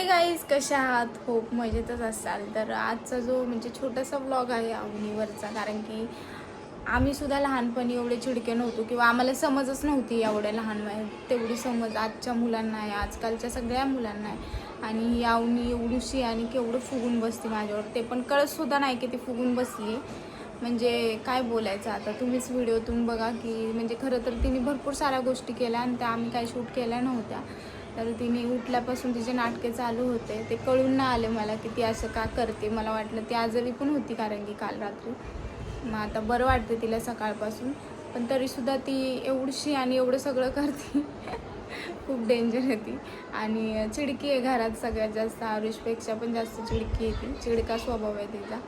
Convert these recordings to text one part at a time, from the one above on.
हे गाईज कशा आहात? होप मजेतच असाल. तर आजचा जो म्हणजे छोटासा व्लॉग आहे अवनीवरचा कारण की आम्ही सुद्धा लहानपणी एवढे चिडके नव्हतो किंवा आम्हाला समजच नव्हती एवढ्या लहान वयात. तेवढी समज आजच्या मुलांना आहे आजकालच्या सगळ्या मुलांना आहे. आणि यावणी एवढीशी आणि केवढं फुगून बसते माझ्यावर. ते पण कळतसुद्धा नाही की ती फुगून बसली म्हणजे काय बोलायचं आता? तुम्हीच व्हिडिओतून बघा की म्हणजे खरं तर तिने भरपूर साऱ्या गोष्टी केल्या आणि त्या आम्ही काही शूट केल्या नव्हत्या. तर तिने उठल्यापासून तिचे नाटके चालू होते. ते कळून नाही आले मला की ती असं का करते. मला वाटलं ती आजारी पण होती कारण की काल रात्री. मग आता बरं वाटते तिला सकाळपासून. पण तरीसुद्धा ती एवढीशी आणि एवढं सगळं करते. खूप डेंजर आहे ती. आणि चिडकी आहे घरात सगळ्यात जास्त. आरुषपेक्षा पण जास्त चिडकी आहे ती. चिडका स्वभाव आहे तिचा.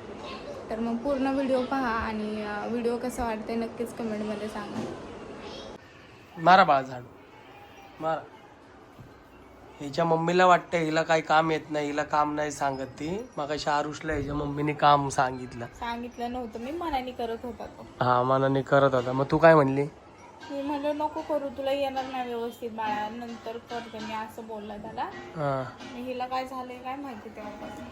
तर मग पूर्ण व्हिडिओ पहा आणि व्हिडिओ कसा वाटते नक्कीच कमेंटमध्ये सांगा. मारा बाळा झाडू. मारा. हिच्या मम्मीला वाटतं हिला काही काम येत नाही हिला काम नाही सांगत ती. मग अशा आरुषला हिच्या मम्मीने काम सांगितलं. सांगितलं नव्हतं. मी मनाने करत होता तो. हा मनाने करत होता. मग तू काय म्हणली? मी म्हणलं नको करू तुला येणार नाही व्यवस्थित बाळा. नंतर करते मी असं बोलला त्याला. हा. मी हिला काय झालंय काय माहिती तेव्हापासून.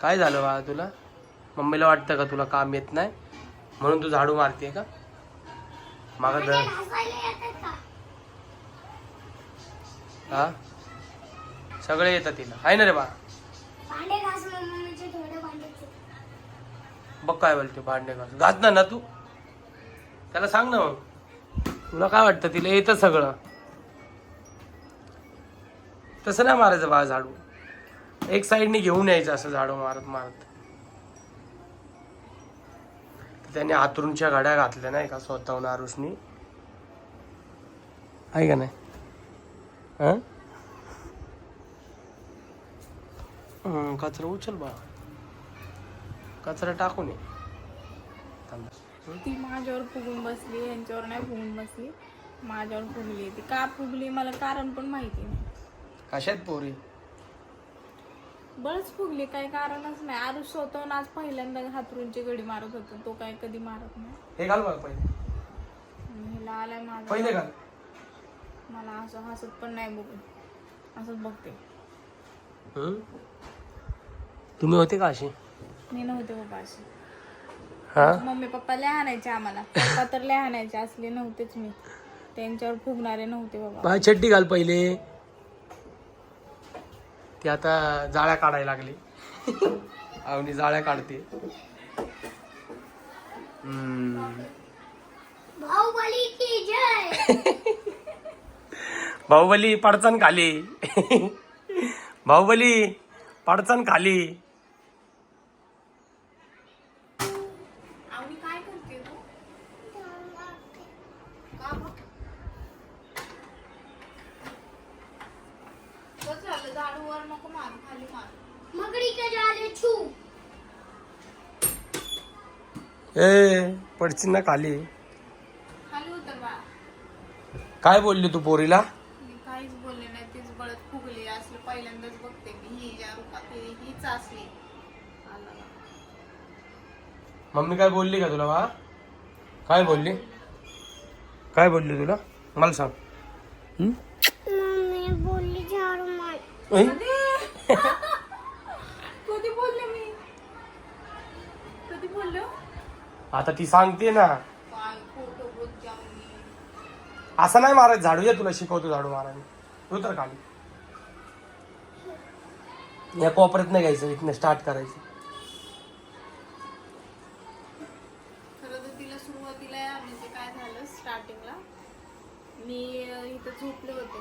काय झालं बाळा तुला? मम्मीला वाटतं का तुला काम येत नाही? म्हणून तू झाडू मारते का? माग हा? सगळे येतात तिला. आहे ना रे बा. भांडे घास मम्मीचे थोडे भांडे बघ काय बोलते भांडे घास. घासणार ना तू. त्याला सांग ना मग. तुला काय वाटतं तिला? येतं सगळं. तसं नाही मारायचं बा झाडू. एक साईडने घेऊन यायचं असं झाडू मारत मारत. त्याने हातरूनच्या गाड्या घातल्या नाही का स्वतःहून आरुषनी? आहे का नाही? हं? कचरा उचल बा. कचरा टाकून ये. थांब. ती माझ्यावर फुगून बसली यांच्यावर नाही फुगून बसली. माझ्यावर फुगली. ती का फुगली मला कारण पण माहिती नाही. कशात पोरी? बरंच फुगली काही कारणच नाही. आरुष स्वतःहून आज पहिल्यांदा हातरूनची गडी मारत होतो. तो काय कधी मारत नाही. हे घाल बघ पहिले. हिला आलाय माझा पहिले घाल. मला असं हसत पण नाही बघून असंच बघते. हं? तुम्ही होते का अशी? मी नव्हते बाबा अशी. हा? मम्मी पप्पा लय आणायचे आम्हाला. पप्पा तर लय आणायचे असले नव्हतेच मी. त्यांच्यावर फुगणारे नव्हते बाबा. बाय चड्डी घाल पहिले. ती आता जाळ्या काढायला लागली. आवनी जाळ्या काढते. हम्म. बाहुबली की जय. बाहुबली पडचण खाली. बाहुबली पडचण खाली. ए पडचीन ना खाली काय बोलली तू पोरीला मी काहीच बोलले नाही तीच बळत फुगली असलं पहिल्यांदाच बघते मी ही ज्या रूपात ही- हीच असली आला बा. मम्मी काय बोलली का तुला बा? काय बोलली? काय बोलली तुला? मला सांग. हं? मम्मी बोलली झाडू मार. ऐ? कधी बोलले मी? कधी बोललो? आता ती सांगते ना. काय खोटं असं नाही मारायचं. झाडू ये तुला शिकवतो झाडू मारायला. उतर खाली. या कोपऱ्यात नाही घ्यायचं इथनं स्टार्ट करायचं. सुरुवातीला म्हणजे काय झालं स्टार्टिंगला मी इथं झोपले होते.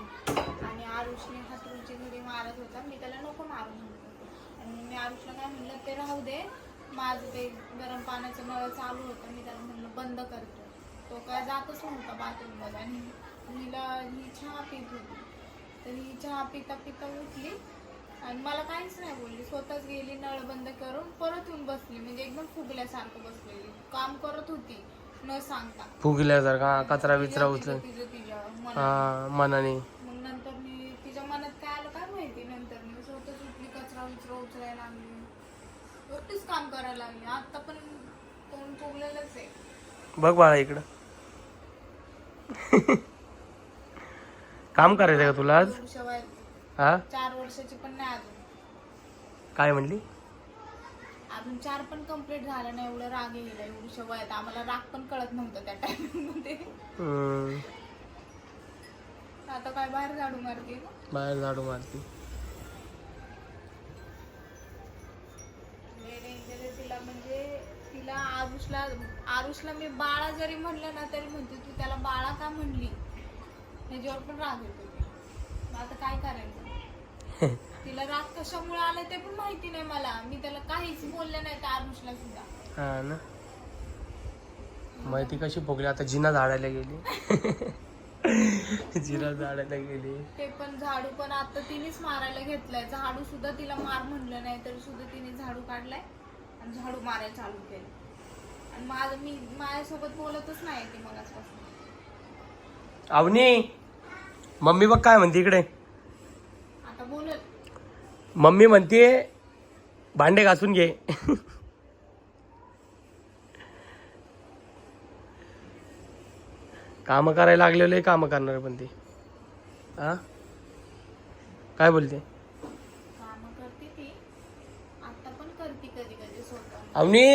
आणि आरुषने हातरूची घडी मारत होता. मी त्याला नको मारून म्हणत होते. आणि मी आरुषला काय म्हणलं ते राहू दे. माझं ते गरम पाण्याचं नळ चालू होतं. मी त्याला म्हणलं बंद करतो. तो काय जातच नव्हता बाथरूममध्ये आणि हिला ही चहा पित होती. तर ही चहा पिता पिता उठली. आणि मला काहीच नाही बोलली. स्वतःच गेली नळ बंद करून परत येऊन बसली. म्हणजे एकदम फुगल्यासारखं बसलेली. काम करत होती न सांगता. फुगल्यासारखा कचरा बिचरा उचल तिचं- तिच्या मनात. हा मनाने. मग नंतर मी तिच्या मनात काय आलं काय माहिती? नंतर मी स्वतःच उठली कचरा उचरा उचलायला लागली. एकटीच काम करायला लागली. आता पण तोंड फुगलेलंच आहे. बघ बाळा इकडं. काम करायचं का तुला आज? हा? चार वर्षाची पण नाही अजून. काय म्हणली? अजून चार पण कंप्लीट झालं नाही एवढं राग येईल एवढी वयात आम्हाला राग पण कळत नव्हतं त्या टाइममध्ये. आता काय बाहेर झाडू मारते? बाहेर झाडू मारती. तिला म्हणजे तिला आरुषला आरुषला मी बाळा जरी म्हणलं ना तरी म्हणते तू त्याला बाळा का म्हणली? ह्याच्यावर पण राग येतो. आता काय करायचं? तिला राग कशामुळे आला ते पण माहिती नाही मला. मी त्याला काहीच बोलले नाही त्या आरुषला सुद्धा. हा ना? माहिती कशी फुगली आता जिना झाडायला गेली. जिना झाडायला गेली. ते पण झाडू पण आता तिनेच मारायला घेतलाय. झाडू सुद्धा तिला मार म्हणलं नाही तरी सुद्धा तिने झाडू काढलाय आणि झाडू मारायला चालू केलं. आणि माझं मी माझ्यासोबत बोलतच नाही ती मगाचपासून अवनी मम्मी बघ काय म्हणते इकडे. आता बोलत. मम्मी म्हणते भांडे घासून घे. काम करायला लागलेले काम करणार पण ते. हा काय बोलते? अवनी!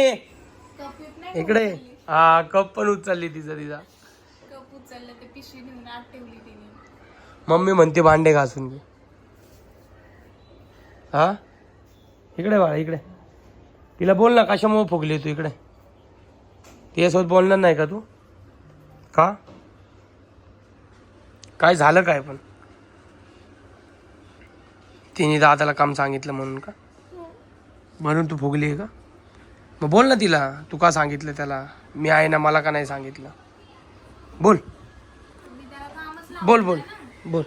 इकडे. हा कप पण उचलली तिचा तिचा. कप उचललं ते पिशवी नेऊन आत ठेवली तिने. मम्मी म्हणते भांडे घासून घे. हा? इकडे बाळा इकडे. तिला बोल ना कशामुळे फुगली तू इकडे? तिच्यासोबत बोलणार नाही का तू? का? काय झालं काय पण? तिने दादाला काम सांगितलं म्हणून का? म्हणून तू फुगली आहे का? मग बोल ना तिला तू का सांगितलं त्याला? मी आहे ना मला का नाही सांगितलं? बोल. बोल बोल. बोल.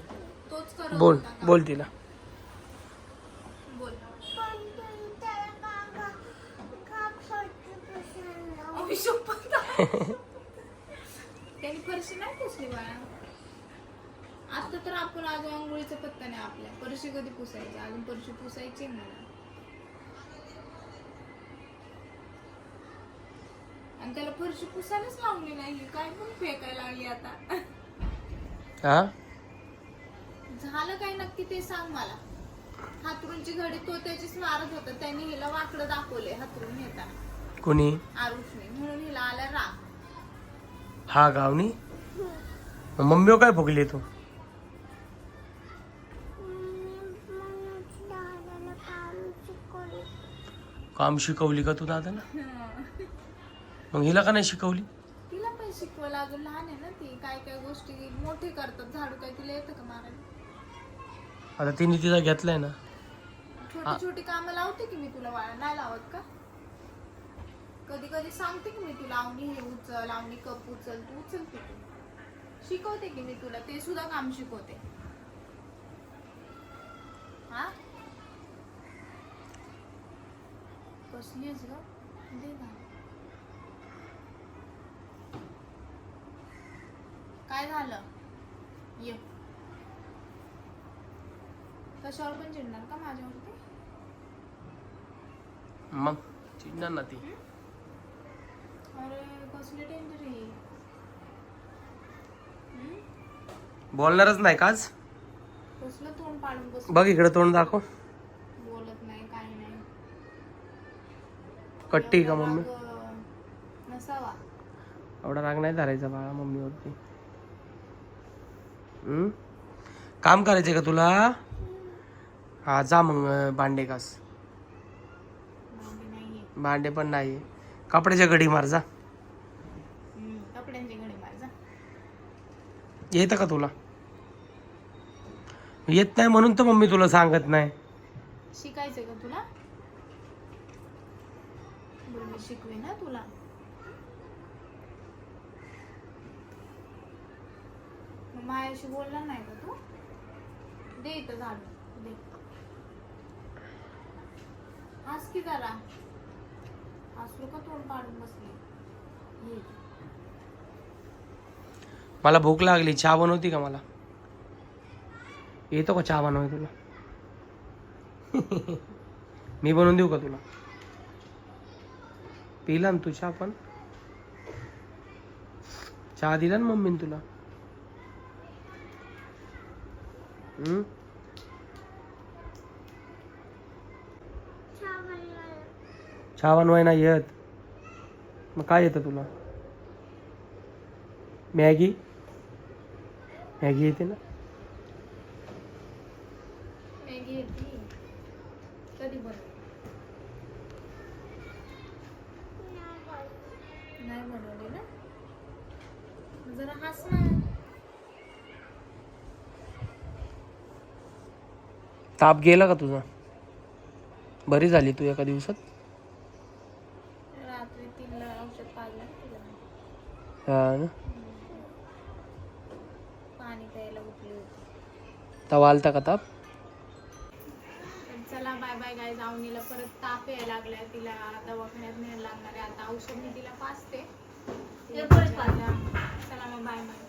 बोल. बोल तिला. त्यांनी फरशी नाही पुसली बाळा. आता तर आपण अजून आंघोळीचा पत्ता नाही आपल्या फरशी कधी पुसायची? अजून फरशी पुसायची मला आणि त्याला फरशी पुसायलाच लावली नाही. काय पण फेकायला लागली आता? हा झालं काय नक्की ते सांग मला. हातरूनची घडी तो त्याचीच मारत होता. त्यांनी हिला वाकडं दाखवले हातरून नेताना. कोणी? आरुषने. म्हणून हिला आला राग हा गावनी? मम्मी काय फुगली तू? दादाला काम शिकवले काम शिकवली का तू दादाला? मग हिला का नाही शिकवली? तिला पण शिकवायला अजून लहान आहे ना ती. काय काय गोष्टी मोठे करतात. झाडू काय तिला येतं का मारायला? आता तिने तिचा घेतलाय ना. छोटी छोटी कामं लावते की मी तुला वाळा नाही लावत का? कधी कधी सांगते की मी तुला आवणी हे उचल आवणी कप उचल तू उचलते की शिकवते की मी तुला ते सुद्धा काम शिकवते. हा? कसली आहेस ग? दे ना. काय झालं? ये. कशावर पण चिडणार का माझ्यावरती? मग चिडणार ना ती अरे कसली डेंजर आहे ही. हम्म? बोलणारच नाही बस बघ इकडे तोंड दाखव. बोलत नाही काही नाही. कट्टी का मम्मी? एवढा राग नाही धरायचा बाळा मम्मीवरती? काम करायचंय का तुला? हा जा मग भांडे नाहीये भांडे पण नाही कपड्याच्या घडी मार जा. कपड्यांची घडी मार जा. येतं का तुला? येत नाही म्हणून तर मम्मी तुला सांगत नाही. शिकायचंय का तुला? बरं मी शिकवे ना तुला. मग माझ्याशी बोलणार नाही का तू? दे इथं झाडू दे. हस की जरा. हसलो का तोंड पाडून बसली? ये. मला भूक लागली. चहा बनवती का मला? येतो का चहा बनवाय तुला? मी बनवून देऊ का तुला? पिला ना तू चहा पण? चहा दिला ना मम्मीने तुला? हम्म? चहा बनवाय नाही येत. मग काय येतं तुला? मॅगी? मॅगी येते ना? मॅगी येते. कधी बनव? नाही बनवली ना? जरा हस ना. ताप गेला का तुझा? बरी झाली तू एका दिवसात रात्री तिला औषध पाजलं ना तिला हा ना? पाणी प्यायला उठली होती. तवा आलता का ताप? तर चला बाय बाय गाय जाऊनीला परत ताप यायला लागलाय. तिला दवाखान्यात न्यायला लागणार आहे. आता औषध मी तिला पाजते चला मग बाय बाय